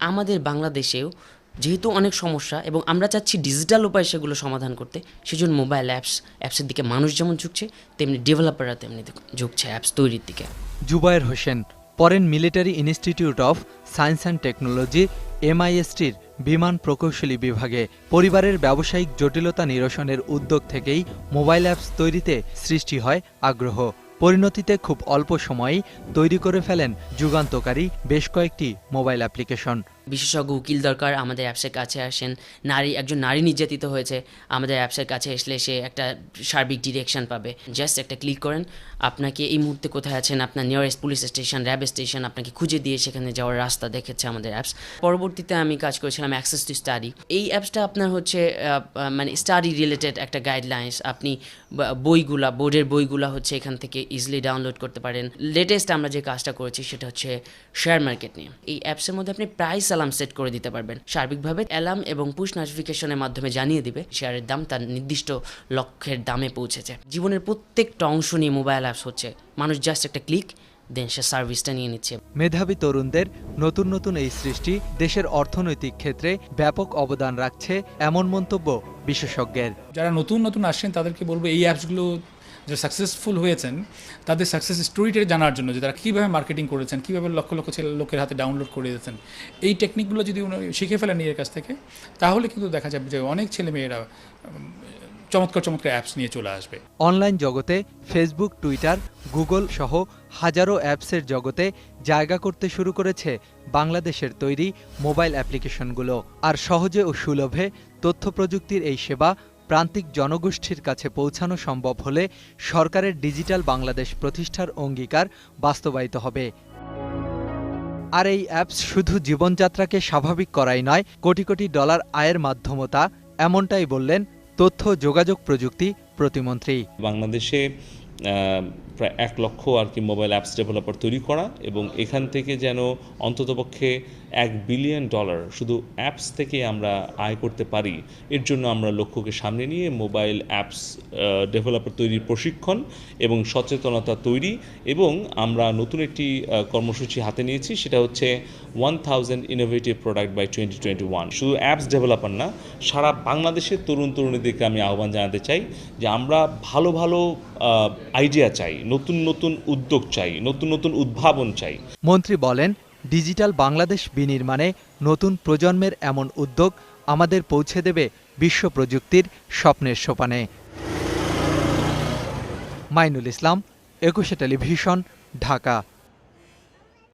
আমাদের বাংলাদেশেও যেহেতু অনেক সমস্যা এবং আমরা চাচ্ছি ডিজিটাল উপায়ে সেগুলো সমাধান করতে, সেজন্য মোবাইল অ্যাপস অ্যাপসের দিকে মানুষ যেমন ঝুঁকছে, তেমনি ডেভেলপাররা তেমনি ঝুঁকছে অ্যাপস তৈরির দিকে। জুবায়ের হোসেন পড়েন military institute of science and technology এমআইএসটির বিমান প্রকৌশলী বিভাগে পরিবারের ব্যবসায়িক জটিলতা নিরসনের উদ্যোগ থেকেই মোবাইল অ্যাপস তৈরিতে সৃষ্টি হয় আগ্রহ। পরিণতিতে খুব অল্প সময়েই তৈরি করে ফেলেন যুগান্তকারী বেশ কয়েকটি মোবাইল অ্যাপ্লিকেশন। বিশেষজ্ঞ উকিল দরকার, আমাদের অ্যাপসের কাছে আসেন। নারী, একজন নারী নির্যাতিত হয়েছে, আমাদের অ্যাপসের কাছে আসলে সে একটা সার্বিক ডিরেকশন পাবে। জাস্ট একটা ক্লিক করেন, আপনাকে এই মুহূর্তে কোথায় আছেন, আপনার nearest police station RAB station আপনাকে খুঁজে দিয়ে সেখানে যাওয়ার রাস্তা দেখেছে আমাদের অ্যাপস। পরবর্তীতে আমি কাজ করেছিলাম অ্যাক্সেস টু স্টাডি এই অ্যাপসটা আপনার হচ্ছে মানে স্টাডি রিলেটেড একটা গাইডলাইন্স আপনি বইগুলা, বোর্ডের বইগুলা হচ্ছে এখান থেকে ইজিলি ডাউনলোড করতে পারেন। লেটেস্ট আমরা যে কাজটা করেছি সেটা হচ্ছে শেয়ার মার্কেট নিয়ে। এই অ্যাপসের মধ্যে আপনি প্রাইস অ্যালার্ম সেট করে দিতে পারবেন। সার্বিকভাবে অ্যালার্ম এবং পুশ নোটিফিকেশনের মাধ্যমে জানিয়ে দিবে শেয়ারের দাম তার নির্দিষ্ট লক্ষ্যের দামে পৌঁছেছে। জীবনের প্রত্যেকটা অংশ নিয়ে মোবাইল অ্যাপস হচ্ছে। মানুষ জাস্ট একটা ক্লিক দেন সে সার্ভিসটা নিয়ে নিচ্ছে। মেধাবী তরুণদের নতুন নতুন এই সৃষ্টি দেশের অর্থনৈতিক ক্ষেত্রে ব্যাপক অবদান রাখছে এমন মন্তব্য বিশেষজ্ঞের। যারা নতুন নতুন আসছেন তাদেরকে বলব এই অ্যাপসগুলো যারা সাকসেসফুল হয়েছেন, তাদের সাকসেস স্টোরিটা জানার জন্য যে তারা কীভাবে মার্কেটিং করেছেন, কীভাবে লক্ষ লক্ষ ছেলে লোকের হাতে ডাউনলোড করে দিয়েছেন, এই টেকনিকগুলো যদি উনি শিখে ফেলেন নিজের কাছ থেকে, তাহলে কিন্তু দেখা যাবে যে অনেক ছেলে মেয়েরা চমৎকার চমৎকার অ্যাপস নিয়ে চলে আসবে। অনলাইন জগতে ফেসবুক টুইটার গুগল সহ হাজারো অ্যাপসের জগতে জায়গা করতে শুরু করেছে বাংলাদেশের তৈরি মোবাইল অ্যাপ্লিকেশনগুলো আর সহজে ও সুলভে তথ্য প্রযুক্তির এই সেবা প্রান্তিক জনগোষ্ঠীর কাছে পৌঁছানো সম্ভব হলে সরকারের ডিজিটাল বাংলাদেশ প্রতিষ্ঠার অঙ্গীকার বাস্তবায়িত হবে। আর এই অ্যাপস শুধু জীবনযাত্রাকে স্বাভাবিক করাই নয়, কোটি কোটি ডলার আয়ের মাধ্যমতা এমনটাই বললেন তথ্য যোগাযোগ প্রযুক্তি প্রতিমন্ত্রী। বাংলাদেশে প্রায় এক লক্ষ আর কি মোবাইল অ্যাপস ডেভেলপার তৈরি করা এবং এখান থেকে যেন অন্ততপক্ষে এক বিলিয়ন ডলার শুধু অ্যাপস থেকে আমরা আয় করতে পারি, এর জন্য আমরা লক্ষ্যকে সামনে নিয়ে মোবাইল অ্যাপস ডেভেলপার তৈরির প্রশিক্ষণ এবং সচেতনতা তৈরি এবং আমরা নতুন একটি কর্মসূচি হাতে নিয়েছি, সেটা হচ্ছে one thousand innovative product by twenty twenty one শুধু অ্যাপস ডেভেলপার না, সারা বাংলাদেশের তরুণ তরুণীদেরকে আমি আহ্বান জানাতে চাই যে আমরা ভালো ভালো আইডিয়া চাই, নতুন নতুন উদ্যোগ চাই, নতুন নতুন উদ্ভাবন চাই। মন্ত্রী বলেন, ডিজিটাল বাংলাদেশ বিনির্মাণে নতুন প্রজন্মের এমন উদ্যোগ আমাদের পৌঁছে দেবে বিশ্ব প্রযুক্তির স্বপ্নের সোপানে। মাইনুল ইসলাম, একুশে টেলিভিশন, ঢাকা।